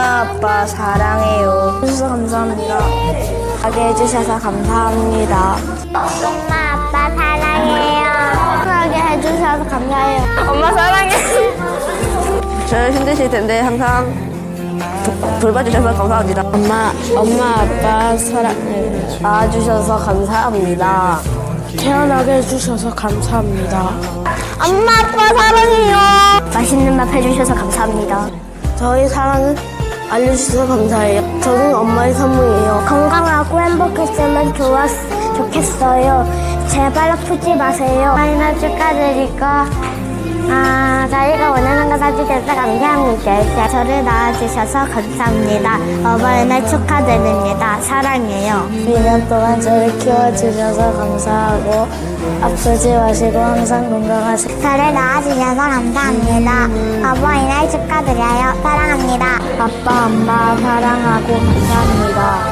엄마 아빠 사랑해요. 해주셔서 감사합니다. 하게 해주셔서 감사합니다. 엄마 아빠 사랑해요. 하게 해주셔서 감사해요. 엄마 사랑해. 저는 힘드실 텐데 항상 도- 돌봐주셔서 감사합니다. 엄마, 엄마 아빠 사랑해. 낳아주셔서 감사합니다. 태어나게 해주셔서 감사합니다. 엄마 아빠 사랑해요. 맛있는 밥 해주셔서 감사합니다. 저희 사랑을 알려주셔서 감사해요. 저는 엄마의 선물이에요. 건강하고 행복했으면 좋았, 좋겠어요. 제발 아프지 마세요. 많이나 축하드리고, 아, 저희가 거 사주셔서 감사합니다. 저를 낳아주셔서 감사합니다. 어버이날 축하드립니다. 사랑해요. 2년 동안 저를 키워주셔서 감사하고 아프지 마시고 항상 건강하세요. 저를 낳아주셔서 감사합니다. 어버이날 축하드려요. 사랑합니다. 아빠, 엄마 사랑하고 감사합니다.